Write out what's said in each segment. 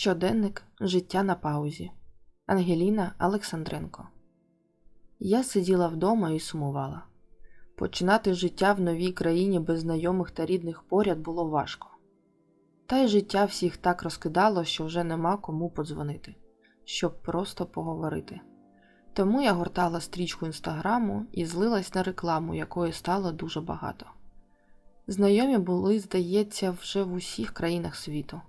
Щоденник Життя на паузі. Ангеліна Олександренко. Я сиділа вдома і сумувала. Починати життя в новій країні без знайомих та рідних поряд було важко. Та й життя всіх так розкидало, що вже нема кому подзвонити, щоб просто поговорити. Тому я гортала стрічку інстаграму і злилась на рекламу, якої стало дуже багато. Знайомі були, здається, вже в усіх країнах світу.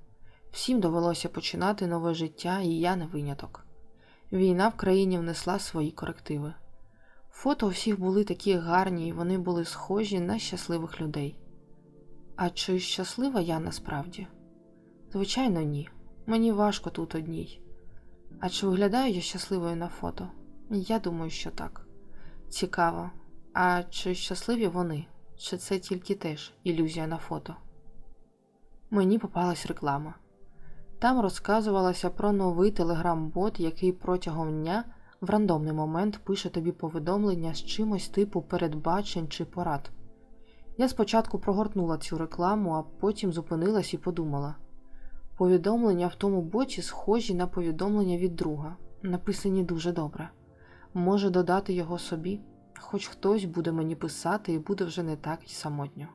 Всім довелося починати нове життя, і я не виняток. Війна в країні внесла свої корективи. Фото всіх були такі гарні, і вони були схожі на щасливих людей. А чи щаслива я насправді? Звичайно, ні. Мені важко тут одній. А чи виглядаю я щасливою на фото? Я думаю, що так. Цікаво. А чи щасливі вони? Чи це тільки теж ілюзія на фото? Мені попалась реклама. Там розказувалося про новий телеграм-бот, який протягом дня в рандомний момент пише тобі повідомлення з чимось типу передбачень чи порад. Я спочатку прогортнула цю рекламу, а потім зупинилась і подумала: повідомлення в тому боті схожі на повідомлення від друга, написані дуже добре. Може додати його собі, хоч хтось буде мені писати і буде вже не так й самотньо.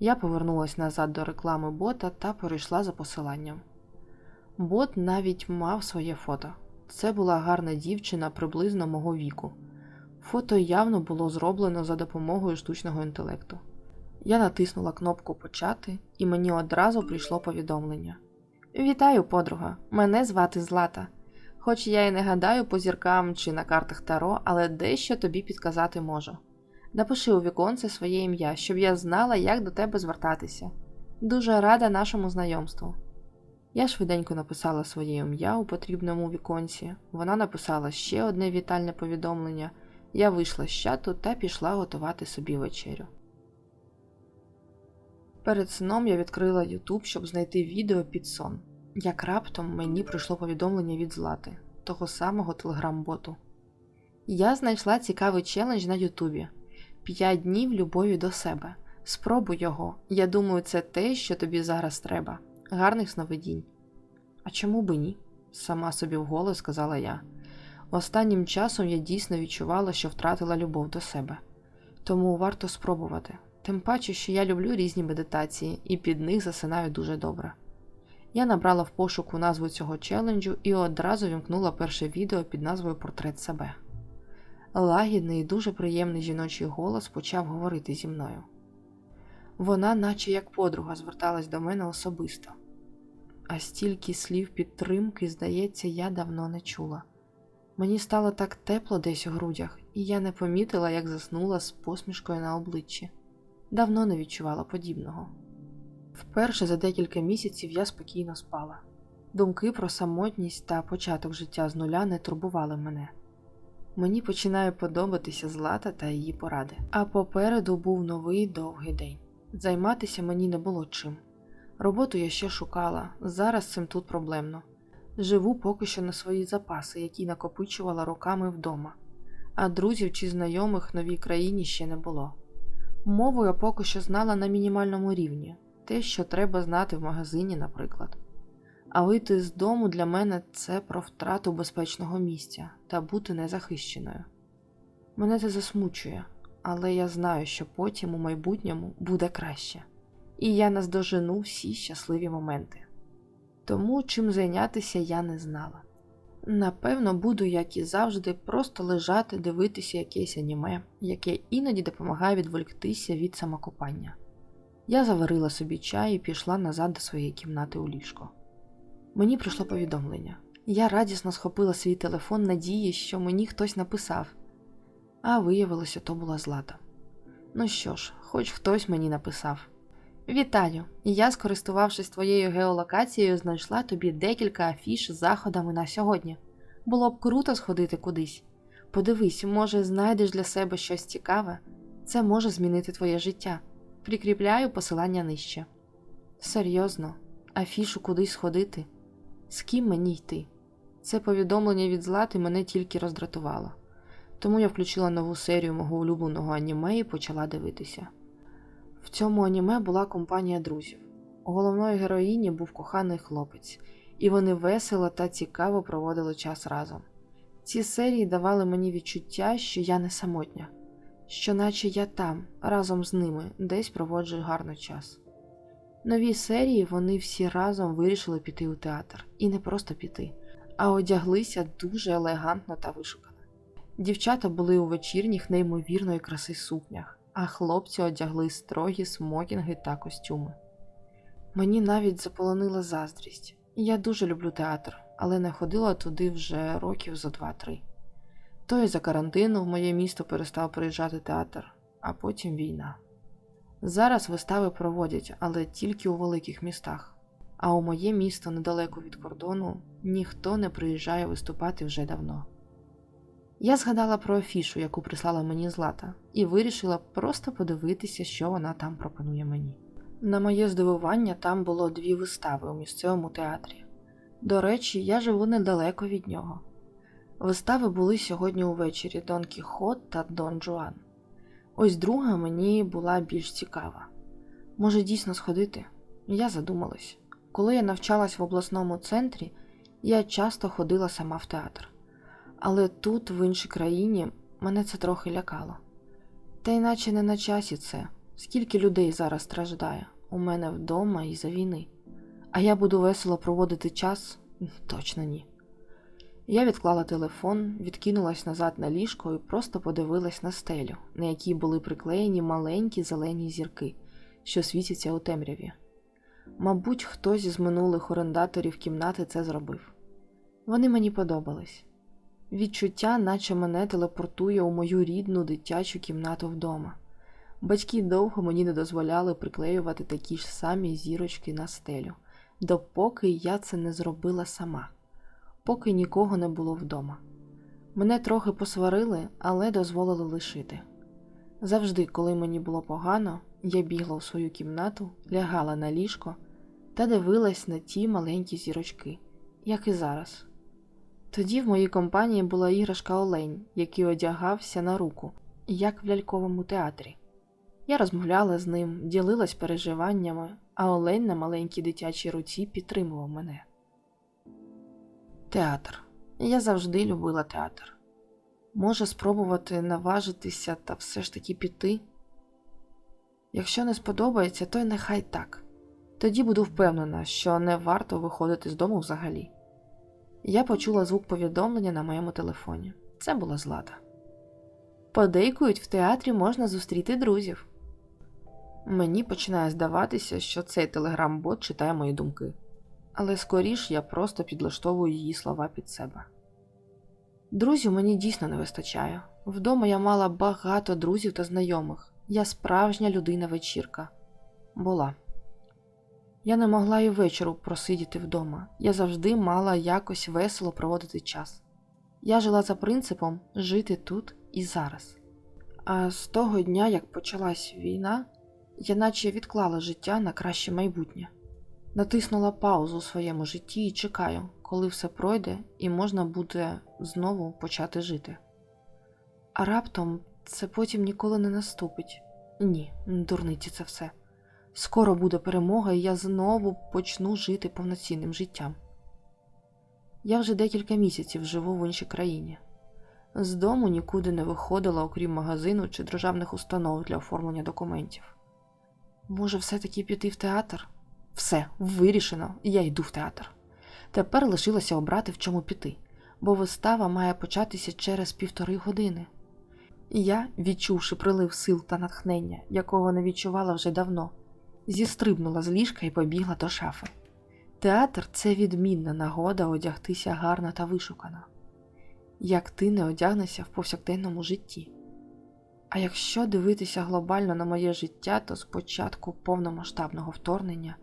Я повернулася назад до реклами бота та перейшла за посиланням. Бот навіть мав своє фото. Це була гарна дівчина приблизно мого віку. Фото явно було зроблено за допомогою штучного інтелекту. Я натиснула кнопку Почати, і мені одразу прийшло повідомлення: Вітаю, подруга! Мене звати Злата. Хоч я і не гадаю по зіркам чи на картах Таро, але дещо тобі підказати можу. Напиши у віконце своє ім'я, щоб я знала, як до тебе звертатися. Дуже рада нашому знайомству. Я швиденько написала своє ім'я у потрібному віконці. Вона написала ще одне вітальне повідомлення. Я вийшла з чату та пішла готувати собі вечерю. Перед сном я відкрила YouTube, щоб знайти відео під сон. Як раптом мені прийшло повідомлення від Злати, того самого телеграм-боту. Я знайшла цікавий челендж на Ютубі: 5 днів любові до себе. Спробуй його. Я думаю, це те, що тобі зараз треба. Гарних сновидінь. А чому би ні? сама собі вголос сказала я. Останнім часом я дійсно відчувала, що втратила любов до себе. Тому варто спробувати. Тим паче, що я люблю різні медитації і під них засинаю дуже добре. Я набрала в пошуку назву цього челенджу і одразу вімкнула перше відео під назвою Портрет себе. Лагідний і дуже приємний жіночий голос почав говорити зі мною. Вона, наче як подруга, зверталась до мене особисто, а стільки слів підтримки, здається, я давно не чула. Мені стало так тепло десь у грудях, і я не помітила, як заснула з посмішкою на обличчі. Давно не відчувала подібного. Вперше за декілька місяців я спокійно спала. Думки про самотність та початок життя з нуля не турбували мене. Мені починає подобатися злата та її поради. А попереду був новий довгий день. Займатися мені не було чим. Роботу я ще шукала, зараз цим тут проблемно. Живу поки що на свої запаси, які накопичувала роками вдома, а друзів чи знайомих в новій країні ще не було. Мову я поки що знала на мінімальному рівні, те, що треба знати в магазині, наприклад. А вийти з дому для мене це про втрату безпечного місця та бути незахищеною. Мене це засмучує, але я знаю, що потім у майбутньому буде краще, і я наздожену всі щасливі моменти. Тому чим зайнятися я не знала. Напевно, буду, як і завжди, просто лежати, дивитися якесь аніме, яке іноді допомагає відволіктися від самокопання. Я заварила собі чай і пішла назад до своєї кімнати у ліжко. Мені прийшло повідомлення. Я радісно схопила свій телефон надії, що мені хтось написав, а виявилося, то була злата. Ну що ж, хоч хтось мені написав. Вітаю! Я, скористувавшись твоєю геолокацією, знайшла тобі декілька афіш з заходами на сьогодні. Було б круто сходити кудись. Подивись, може, знайдеш для себе щось цікаве. Це може змінити твоє життя. Прикріпляю посилання нижче. Серйозно, афішу кудись сходити? З ким мені йти? Це повідомлення від Злати мене тільки роздратувало. Тому я включила нову серію мого улюбленого аніме і почала дивитися. В цьому аніме була компанія друзів. У головної героїні був коханий хлопець, і вони весело та цікаво проводили час разом. Ці серії давали мені відчуття, що я не самотня, що наче я там, разом з ними, десь проводжу гарний час. Нові серії вони всі разом вирішили піти у театр, і не просто піти, а одяглися дуже елегантно та вишукано. Дівчата були у вечірніх неймовірної краси сукнях, а хлопці одягли строгі смокінги та костюми. Мені навіть заполонила заздрість. Я дуже люблю театр, але не ходила туди вже років за два-три. То й за карантину в моє місто перестав приїжджати театр, а потім війна. Зараз вистави проводять, але тільки у великих містах. А у моє місто недалеко від кордону ніхто не приїжджає виступати вже давно. Я згадала про афішу, яку прислала мені Злата, і вирішила просто подивитися, що вона там пропонує мені. На моє здивування, там було дві вистави у місцевому театрі. До речі, я живу недалеко від нього. Вистави були сьогодні увечері Дон Кіхот та Дон Жуан. Ось друга мені була більш цікава. Може дійсно сходити? Я задумалась. Коли я навчалась в обласному центрі, я часто ходила сама в театр. Але тут, в іншій країні, мене це трохи лякало. Та іначе не на часі це, скільки людей зараз страждає у мене вдома і за війни. А я буду весело проводити час? Точно ні. Я відклала телефон, відкинулась назад на ліжко і просто подивилась на стелю, на якій були приклеєні маленькі зелені зірки, що світяться у темряві. Мабуть, хтось із минулих орендаторів кімнати це зробив. Вони мені подобались. Відчуття, наче мене телепортує у мою рідну дитячу кімнату вдома. Батьки довго мені не дозволяли приклеювати такі ж самі зірочки на стелю, допоки я це не зробила сама, поки нікого не було вдома. Мене трохи посварили, але дозволили лишити. Завжди, коли мені було погано, я бігла в свою кімнату, лягала на ліжко та дивилась на ті маленькі зірочки, як і зараз. Тоді в моїй компанії була іграшка Олень, який одягався на руку, як в ляльковому театрі. Я розмовляла з ним, ділилась переживаннями, а Олень на маленькій дитячій руці підтримував мене. Театр. Я завжди любила театр. Може спробувати наважитися та все ж таки піти. Якщо не сподобається, то й нехай так. Тоді буду впевнена, що не варто виходити з дому взагалі. Я почула звук повідомлення на моєму телефоні. Це була Злата. Подейкують, в театрі можна зустріти друзів. Мені починає здаватися, що цей телеграм-бот читає мої думки, але скоріш я просто підлаштовую її слова під себе. Друзів мені дійсно не вистачає. Вдома я мала багато друзів та знайомих. Я справжня людина вечірка. Була. Я не могла і вечору просидіти вдома. Я завжди мала якось весело проводити час. Я жила за принципом жити тут і зараз. А з того дня, як почалась війна, я наче відклала життя на краще майбутнє, натиснула паузу у своєму житті і чекаю, коли все пройде і можна буде знову почати жити. А раптом це потім ніколи не наступить. Ні, дурниці це все. Скоро буде перемога, і я знову почну жити повноцінним життям. Я вже декілька місяців живу в іншій країні. З дому нікуди не виходила, окрім магазину чи державних установ для оформлення документів. Може, все-таки піти в театр? Все, вирішено, я йду в театр. Тепер лишилося обрати, в чому піти, бо вистава має початися через півтори години. Я, відчувши прилив сил та натхнення, якого не відчувала вже давно, зістрибнула з ліжка і побігла до шафи. Театр це відмінна нагода одягтися гарно та вишукано, як ти не одягнешся в повсякденному житті. А якщо дивитися глобально на моє життя, то з початку повномасштабного вторгнення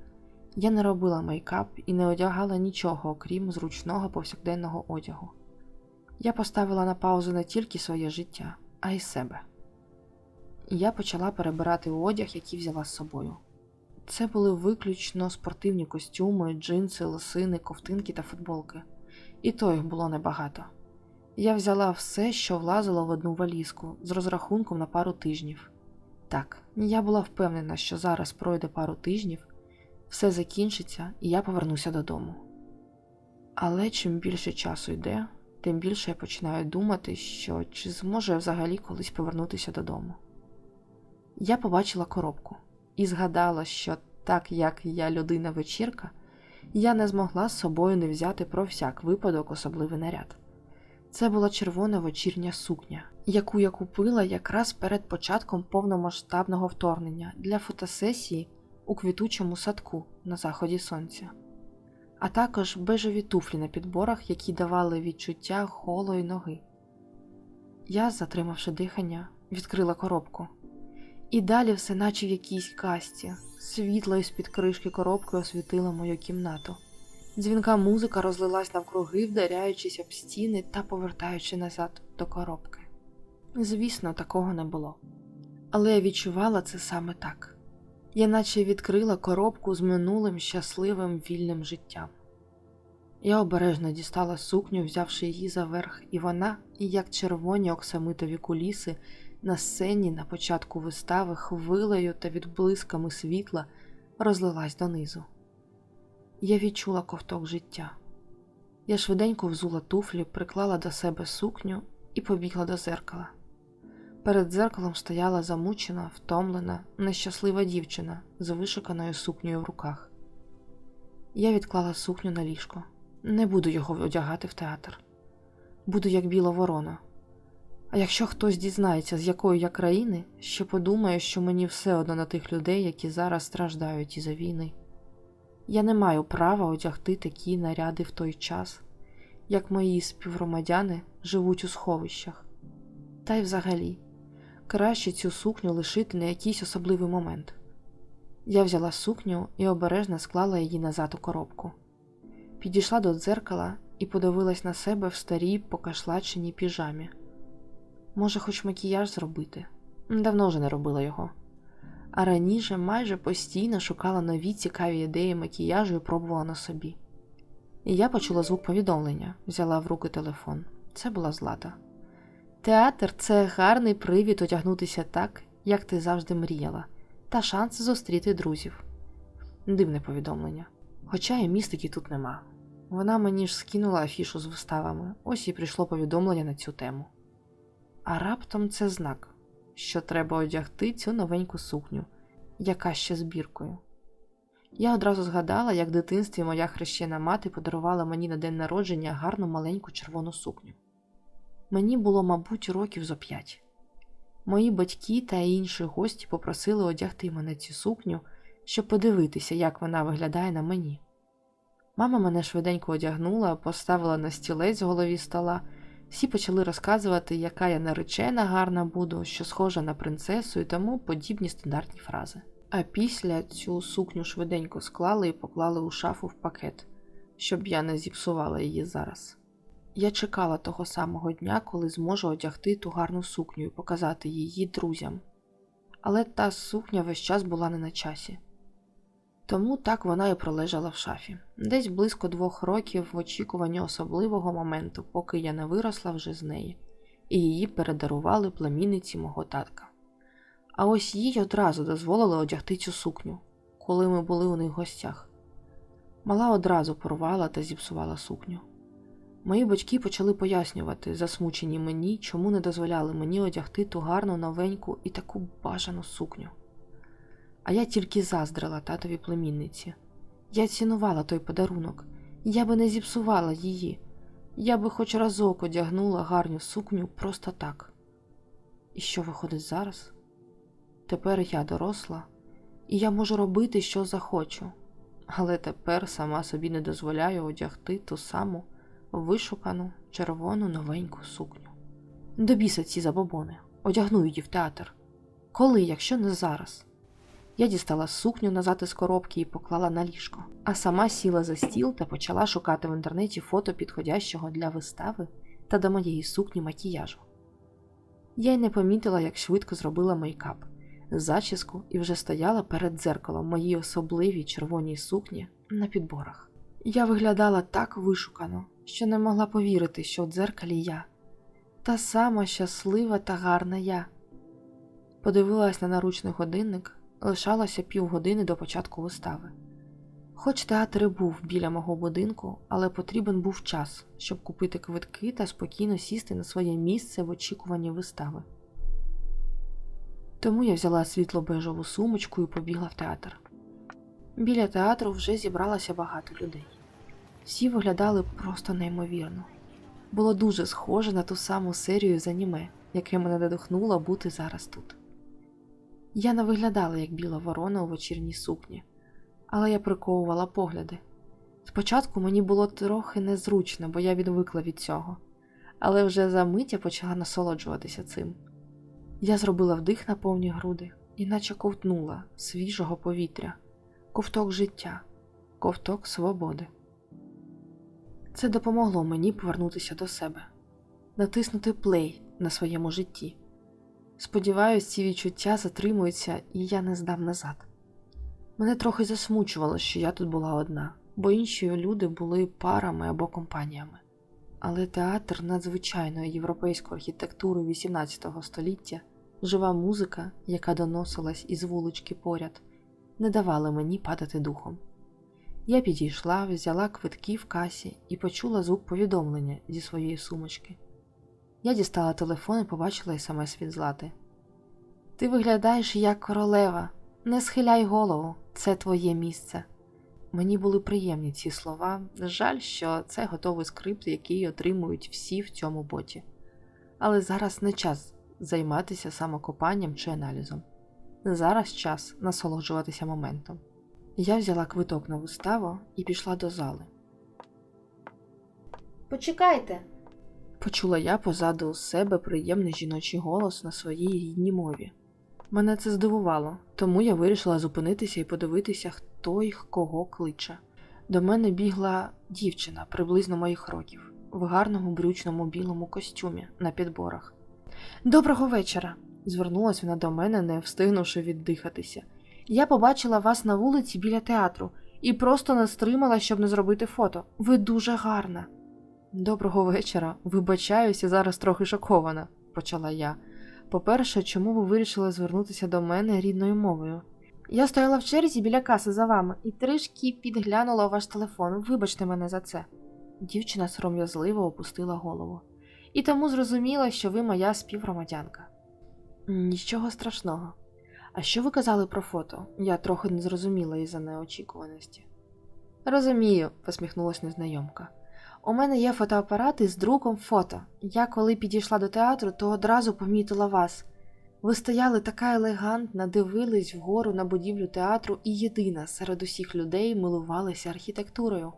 я не робила мейкап і не одягала нічого, окрім зручного повсякденного одягу. Я поставила на паузу не тільки своє життя, а й себе. І я почала перебирати одяг, який взяла з собою. Це були виключно спортивні костюми, джинси, лосини, ковтинки та футболки, і то їх було небагато. Я взяла все, що влазило в одну валізку, з розрахунком на пару тижнів. Так, я була впевнена, що зараз пройде пару тижнів, все закінчиться, і я повернуся додому. Але чим більше часу йде, тим більше я починаю думати, що чи зможу я взагалі колись повернутися додому. Я побачила коробку і згадала, що так як я людина вечірка, я не змогла з собою не взяти про всяк випадок особливий наряд. Це була червона вечірня сукня, яку я купила якраз перед початком повномасштабного вторгнення для фотосесії у квітучому садку на заході сонця, а також бежеві туфлі на підборах, які давали відчуття голої ноги. Я, затримавши дихання, відкрила коробку. І далі все наче в якійсь касті. Світло із-під кришки коробки освітило мою кімнату. Дзвінка музика розлилась навкруги, вдаряючись об стіни та повертаючи назад до коробки. Звісно, такого не було. Але я відчувала це саме так. Я наче відкрила коробку з минулим щасливим вільним життям. Я обережно дістала сукню, взявши її за верх, і вона, як червоні оксамитові куліси, на сцені на початку вистави хвилею та відблисками світла розлилась донизу. Я відчула ковток життя. Я швиденько взула туфлі, приклала до себе сукню і побігла до зеркала. Перед дзеркалом стояла замучена, втомлена, нещаслива дівчина з вишиканою сукнею в руках. Я відклала сукню на ліжко. Не буду його одягати в театр. Буду як біла ворона. А якщо хтось дізнається, з якої я країни, ще подумає, що мені все одно на тих людей, які зараз страждають із за війни. Я не маю права одягти такі наряди в той час, як мої співгромадяни живуть у сховищах. Та й взагалі, краще цю сукню лишити на якийсь особливий момент. Я взяла сукню і обережно склала її назад у коробку. Підійшла до дзеркала і подивилась на себе в старій покашлаченій піжамі. Може, хоч макіяж зробити. Давно вже не робила його. А раніше майже постійно шукала нові цікаві ідеї макіяжу і пробувала на собі. І я почула звук повідомлення, взяла в руки телефон. Це була злата. Театр це гарний привід одягнутися так, як ти завжди мріяла, та шанс зустріти друзів. Дивне повідомлення. Хоча і містики тут нема. Вона мені ж скинула афішу з виставами, ось і прийшло повідомлення на цю тему. А раптом це знак, що треба одягти цю новеньку сукню, яка ще збіркою. Я одразу згадала, як в дитинстві моя хрещена мати подарувала мені на день народження гарну маленьку червону сукню. Мені було, мабуть, років зо п'ять. Мої батьки та інші гості попросили одягти мене цю сукню, щоб подивитися, як вона виглядає на мені. Мама мене швиденько одягнула, поставила на стілець в голові стола. Всі почали розказувати, яка я наречена гарна буду, що схожа на принцесу і тому подібні стандартні фрази. А після цю сукню швиденько склали і поклали у шафу в пакет, щоб я не зіпсувала її зараз. Я чекала того самого дня, коли зможу одягти ту гарну сукню і показати її друзям. Але та сукня весь час була не на часі. Тому так вона і пролежала в шафі, десь близько двох років в очікуванні особливого моменту, поки я не виросла вже з неї, і її передарували племінниці мого татка. А ось їй одразу дозволили одягти цю сукню, коли ми були у них гостях. Мала одразу порвала та зіпсувала сукню. Мої батьки почали пояснювати, засмучені мені, чому не дозволяли мені одягти ту гарну новеньку і таку бажану сукню. А я тільки заздрила татові племінниці. Я цінувала той подарунок, я би не зіпсувала її, я би хоч разок одягнула гарну сукню просто так. І що виходить зараз? Тепер я доросла, і я можу робити, що захочу, але тепер сама собі не дозволяю одягти ту саму вишукану червону новеньку сукню. До біса ці забобони, одягну її в театр. Коли, якщо не зараз? Я дістала сукню назад із коробки і поклала на ліжко, а сама сіла за стіл та почала шукати в інтернеті фото підходящого для вистави та до моєї сукні макіяжу. Я й не помітила, як швидко зробила мейкап, зачіску і вже стояла перед дзеркалом моїй особливій червоній сукні на підборах. Я виглядала так вишукано, що не могла повірити, що в дзеркалі я, та сама щаслива та гарна я. Подивилась на наручний годинник, лишалося півгодини до початку вистави. Хоч театр і був біля мого будинку, але потрібен був час, щоб купити квитки та спокійно сісти на своє місце в очікуванні вистави. Тому я взяла світло-бежеву сумочку і побігла в театр. Біля театру вже зібралося багато людей. Всі виглядали просто неймовірно. Було дуже схоже на ту саму серію з аніме, яке мене надихнуло бути зараз тут. Я не виглядала як біла ворона у вечірній сукні, але я приковувала погляди. Спочатку мені було трохи незручно, бо я відвикла від цього, але вже за мить я почала насолоджуватися цим. Я зробила вдих на повні груди, іначе ковтнула свіжого повітря, ковток життя, ковток свободи. Це допомогло мені повернутися до себе, натиснути плей на своєму житті. Сподіваюсь, ці відчуття затримуються і я не здам назад. Мене трохи засмучувало, що я тут була одна, бо інші люди були парами або компаніями. Але театр надзвичайної європейської архітектури XVIII століття, жива музика, яка доносилась із вулички поряд, не давали мені падати духом. Я підійшла, взяла квитки в касі і почула звук повідомлення зі своєї сумочки. Я дістала телефон і побачила смс від Злати. Ти виглядаєш як королева. Не схиляй голову, це твоє місце. Мені були приємні ці слова. Жаль, що це готовий скрипт, який отримують всі в цьому боті. Але зараз не час займатися самокопанням чи аналізом. Зараз час насолоджуватися моментом. Я взяла квиток на виставу і пішла до зали. Почекайте. Почула я позаду себе приємний жіночий голос на своїй рідній мові. Мене це здивувало, тому я вирішила зупинитися і подивитися, хто й кого кличе. До мене бігла дівчина приблизно моїх років, в гарному брючному білому костюмі на підборах. Доброго вечора! звернулась вона до мене, не встигнувши віддихатися. Я побачила вас на вулиці біля театру і просто не стримала, щоб не зробити фото. Ви дуже гарна. Доброго вечора. Вибачаюся, зараз трохи шокована, почала я. По-перше, чому ви вирішили звернутися до мене рідною мовою? Я стояла в черзі біля каси за вами і трішки підглянула ваш телефон. Вибачте мене за це. Дівчина сором'язливо опустила голову. І тому зрозуміла, що ви моя співгромадянка. Нічого страшного. А що ви казали про фото? Я трохи не зрозуміла із-за неочікуваності. Розумію, посміхнулась незнайомка. У мене є фотоапарат із друком фото. Я коли підійшла до театру, то одразу помітила вас. Ви стояли така елегантна, дивились вгору на будівлю театру і єдина серед усіх людей милувалися архітектурою.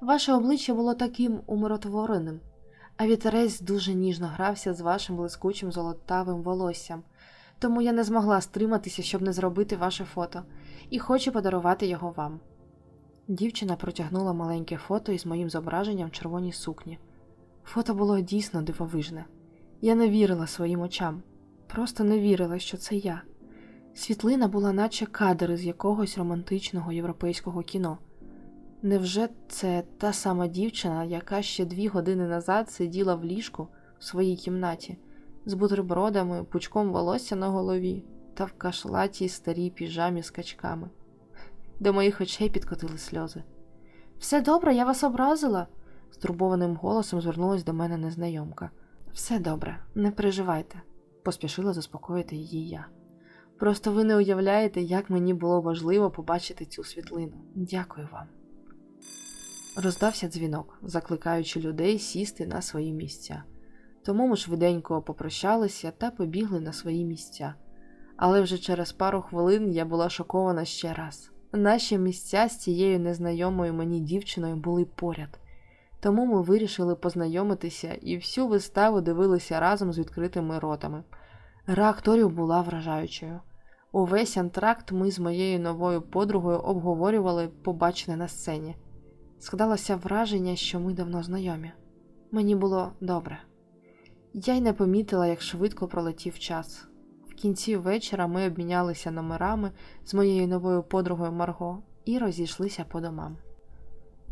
Ваше обличчя було таким умиротвореним, а вітерець дуже ніжно грався з вашим блискучим золотавим волоссям, тому я не змогла стриматися, щоб не зробити ваше фото, і хочу подарувати його вам. Дівчина протягнула маленьке фото із моїм зображенням в червоній сукні. Фото було дійсно дивовижне. Я не вірила своїм очам, просто не вірила, що це я. Світлина була, наче кадр з якогось романтичного європейського кіно. Невже це та сама дівчина, яка ще дві години назад сиділа в ліжку в своїй кімнаті з бутербродами, пучком волосся на голові та в кашлатій старій піжамі з качками? До моїх очей підкотили сльози. Все добре, я вас образила, стурбованим голосом звернулась до мене незнайомка. Все добре, не переживайте, поспішила заспокоїти її я. Просто ви не уявляєте, як мені було важливо побачити цю світлину. Дякую вам. Роздався дзвінок, закликаючи людей сісти на свої місця. Тому ми швиденько попрощалися та побігли на свої місця. Але вже через пару хвилин я була шокована ще раз. Наші місця з цією незнайомою мені дівчиною були поряд, тому ми вирішили познайомитися і всю виставу дивилися разом з відкритими ротами. Гра акторів була вражаючою. Увесь антракт ми з моєю новою подругою обговорювали побачене на сцені. Складалося враження, що ми давно знайомі. Мені було добре. Я й не помітила, як швидко пролетів час. Кінці вечора ми обмінялися номерами з моєю новою подругою Марго і розійшлися по домам.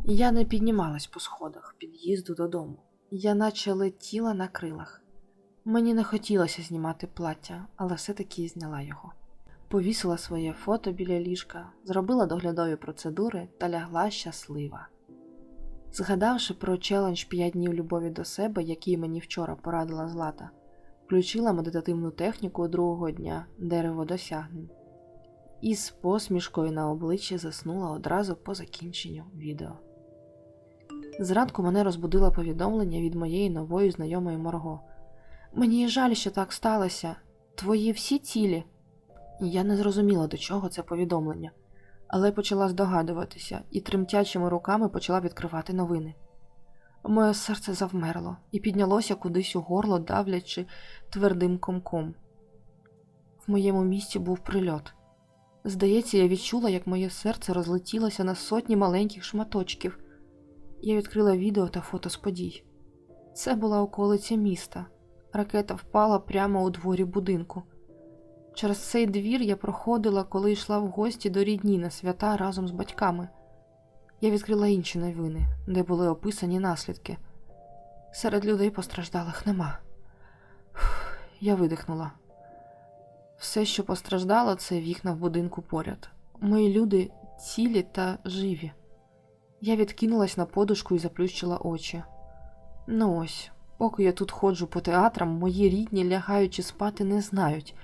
Я не піднімалась по сходах під'їзду додому, я наче летіла на крилах. Мені не хотілося знімати плаття, але все-таки зняла його. повісила своє фото біля ліжка, зробила доглядові процедури та лягла щаслива. Згадавши про челендж 5 днів любові до себе, який мені вчора порадила Злата, включила медитативну техніку другого дня дерево досягнень і з посмішкою на обличчі заснула одразу по закінченню відео. Зранку мене розбудило повідомлення від моєї нової знайомої Марго. Мені жаль, що так сталося. Твої всі цілі. Я не зрозуміла, до чого це повідомлення, але почала здогадуватися і тремтячими руками почала відкривати новини. Моє серце завмерло і піднялося кудись у горло, давлячи твердим комком. В моєму місті був прильот. Здається, я відчула, як моє серце розлетілося на сотні маленьких шматочків. Я відкрила відео та фото з подій. Це була околиця міста. Ракета впала прямо у дворі будинку. Через цей двір я проходила, коли йшла в гості до рідні на свята разом з батьками. Я відкрила інші новини, де були описані наслідки. Серед людей постраждалих нема. Я видихнула. Все, що постраждало, це вікна в будинку поряд. Мої люди цілі та живі. Я відкинулась на подушку і заплющила очі. Ну ось, поки я тут ходжу по театрам, мої рідні, лягаючи спати, не знають,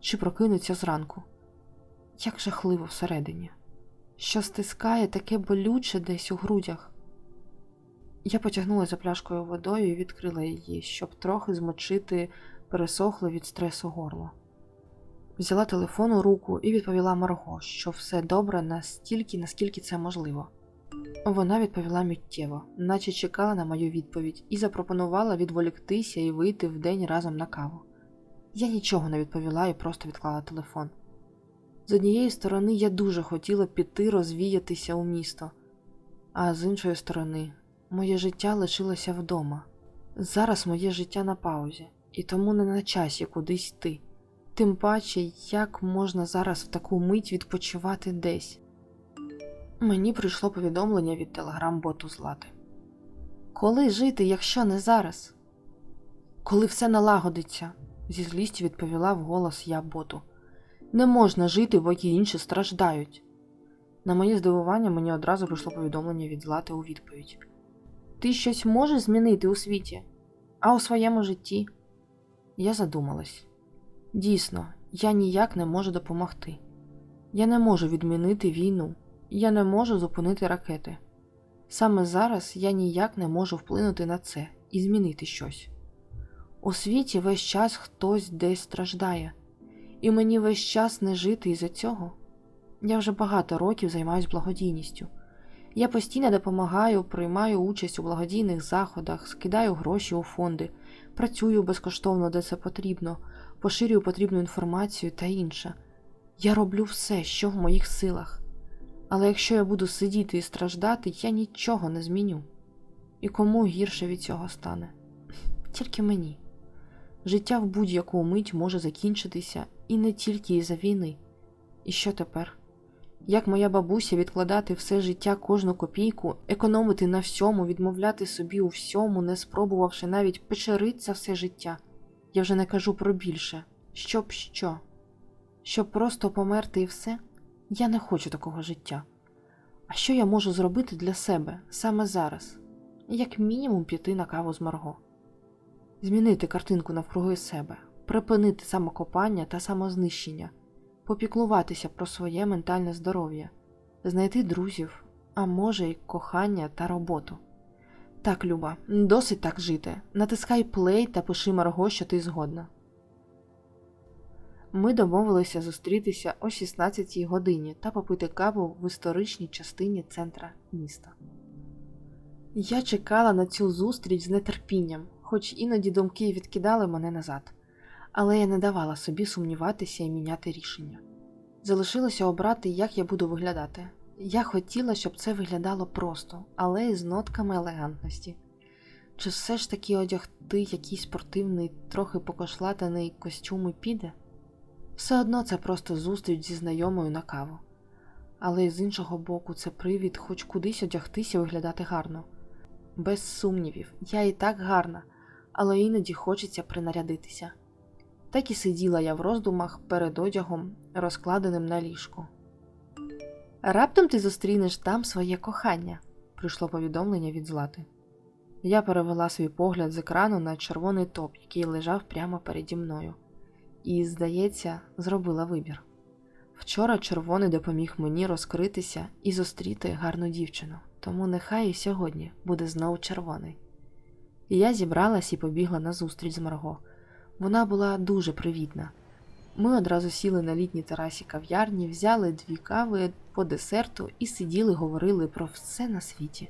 чи прокинуться зранку. Як жахливо всередині, що стискає таке болюче десь у грудях. Я потягнулася за пляшкою водою і відкрила її, щоб трохи змочити пересохле від стресу горло. Взяла телефон у руку і відповіла Марго, що все добре настільки, наскільки це можливо. Вона відповіла миттєво, наче чекала на мою відповідь, і запропонувала відволіктися і вийти вдень разом на каву. Я нічого не відповіла і просто відклала телефон. З однієї сторони, я дуже хотіла піти розвіятися у місто, а з іншої сторони, моє життя лишилося вдома. Зараз моє життя на паузі, і тому не на часі кудись йти. Тим паче, як можна зараз в таку мить відпочивати десь. Мені прийшло повідомлення від телеграм-боту Злати. Коли жити, якщо не зараз? Коли все налагодиться, зі злістю відповіла вголос я боту. Не можна жити, поки інші страждають. На моє здивування мені одразу прийшло повідомлення від Злати у відповідь: Ти щось можеш змінити у світі, а у своєму житті? Я задумалась. Дійсно, я ніяк не можу допомогти. Я не можу відмінити війну. Я не можу зупинити ракети. Саме зараз я ніяк не можу вплинути на це і змінити щось. У світі весь час хтось десь страждає, і мені весь час не жити із-за цього. Я вже багато років займаюся благодійністю. Я постійно допомагаю, приймаю участь у благодійних заходах, скидаю гроші у фонди, працюю безкоштовно, де це потрібно, поширюю потрібну інформацію та інше. Я роблю все, що в моїх силах. Але якщо я буду сидіти і страждати, я нічого не зміню. І кому гірше від цього стане? Тільки мені. Життя в будь-яку мить може закінчитися і не тільки із-за війни. І що тепер? Як моя бабуся відкладати все життя кожну копійку, економити на всьому, відмовляти собі у всьому, не спробувавши навіть печериться все життя? Я вже не кажу про більше. Щоб що? Щоб просто померти і все? Я не хочу такого життя. А що я можу зробити для себе саме зараз? Як мінімум піти на каву з Марго, змінити картинку навкруги себе, припинити самокопання та самознищення, попіклуватися про своє ментальне здоров'я, знайти друзів, а може й кохання та роботу. Так, Люба, досить так жити. Натискай плей та пиши Марго, що ти згодна. Ми домовилися зустрітися о 16 годині та попити каву в історичній частині центра міста. Я чекала на цю зустріч з нетерпінням, хоч іноді думки відкидали мене назад, але я не давала собі сумніватися і міняти рішення. Залишилося обрати, як я буду виглядати. Я хотіла, щоб це виглядало просто, але з нотками елегантності. Чи все ж таки одягти якийсь спортивний, трохи покошлатаний костюм і піде? Все одно це просто зустріч зі знайомою на каву. Але з іншого боку, це привід хоч кудись одягтися і виглядати гарно. Без сумнівів, я і так гарна, але іноді хочеться принарядитися. Так і сиділа я в роздумах перед одягом, розкладеним на ліжку. Раптом ти зустрінеш там своє кохання, прийшло повідомлення від Злати. Я перевела свій погляд з екрану на червоний топ, який лежав прямо переді мною, і, здається, зробила вибір. Вчора червоний допоміг мені розкритися і зустріти гарну дівчину, тому нехай і сьогодні буде знову червоний. І я зібралась і побігла на зустріч з Марго. Вона була дуже привітна. Ми одразу сіли на літній терасі кав'ярні, взяли дві кави по десерту і сиділи, говорили про все на світі.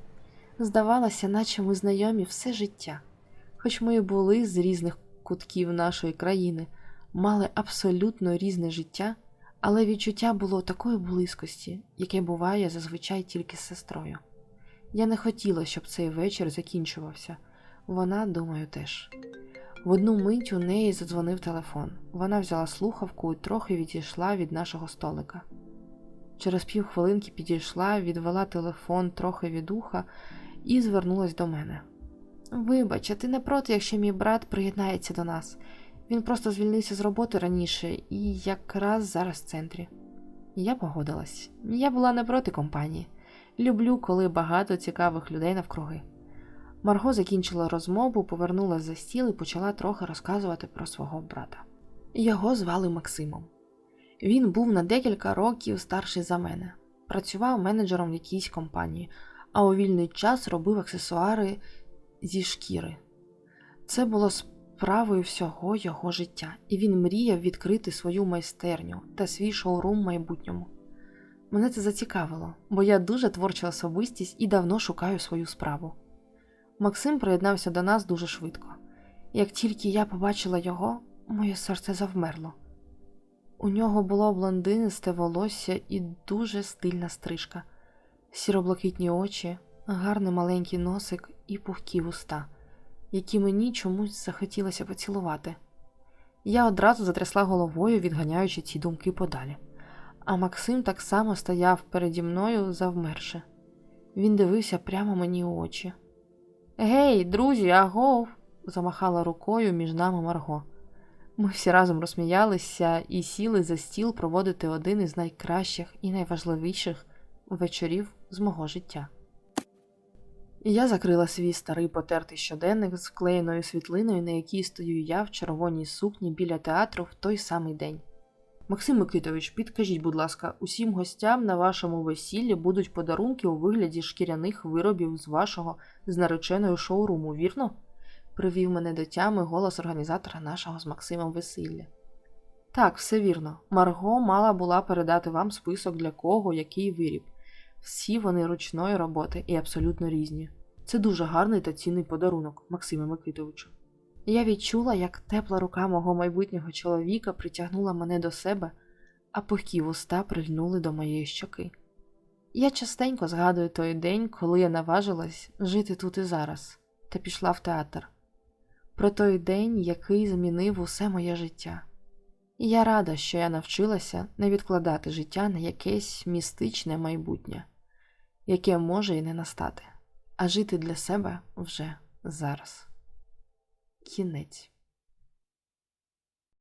Здавалося, наче ми знайомі все життя. Хоч ми і були з різних кутків нашої країни, мали абсолютно різне життя, але відчуття було такої близькості, яке буває зазвичай тільки з сестрою. Я не хотіла, щоб цей вечір закінчувався. Вона, думаю, теж. В одну мить у неї задзвонив телефон. Вона взяла слухавку і трохи відійшла від нашого столика. Через півхвилинки підійшла, відвела телефон трохи від уха і звернулась до мене. Вибач, а ти не проти, якщо мій брат приєднається до нас. Він просто звільнився з роботи раніше і якраз зараз в центрі. Я погодилась. Я була не проти компанії. Люблю, коли багато цікавих людей навкруги. Марго закінчила розмову, повернулася за стіл і почала трохи розказувати про свого брата. Його звали Максимом. Він був на декілька років старший за мене, працював менеджером в якійсь компанії, а у вільний час робив аксесуари зі шкіри. Це було справою всього його життя, і він мріяв відкрити свою майстерню та свій шоурум в майбутньому. Мене це зацікавило, бо я дуже творча особистість і давно шукаю свою справу. Максим приєднався до нас дуже швидко. Як тільки я побачила його, моє серце завмерло. У нього було блондинисте волосся і дуже стильна стрижка, сіроблакитні очі, гарний маленький носик і пухкі вуста, які мені чомусь захотілося поцілувати. Я одразу затрясла головою, відганяючи ці думки подалі. А Максим так само стояв переді мною завмерши. Він дивився прямо мені у очі. Гей, друзі, агов! замахала рукою між нами Марго. Ми всі разом розсміялися і сіли за стіл проводити один із найкращих і найважливіших вечорів з мого життя. Я закрила свій старий потертий щоденник з вклеєною світлиною, на якій стою я в червоній сукні біля театру в той самий день. Максим Микитович, підкажіть, будь ласка, усім гостям на вашому весіллі будуть подарунки у вигляді шкіряних виробів з вашого з нареченою шоуруму, вірно? привів мене до тями голос організатора нашого з Максимом весілля. Так, все вірно. Марго мала була передати вам список для кого, який виріб. Всі вони ручної роботи і абсолютно різні. Це дуже гарний та цінний подарунок, Максиме Микитовичу. Я відчула, як тепла рука мого майбутнього чоловіка притягнула мене до себе, а пухкі вуста прильнули до моєї щоки. Я частенько згадую той день, коли я наважилась жити тут і зараз, та пішла в театр. Про той день, який змінив усе моє життя. І я рада, що я навчилася не відкладати життя на якесь містичне майбутнє, яке може і не настати, а жити для себе вже зараз. Кінець.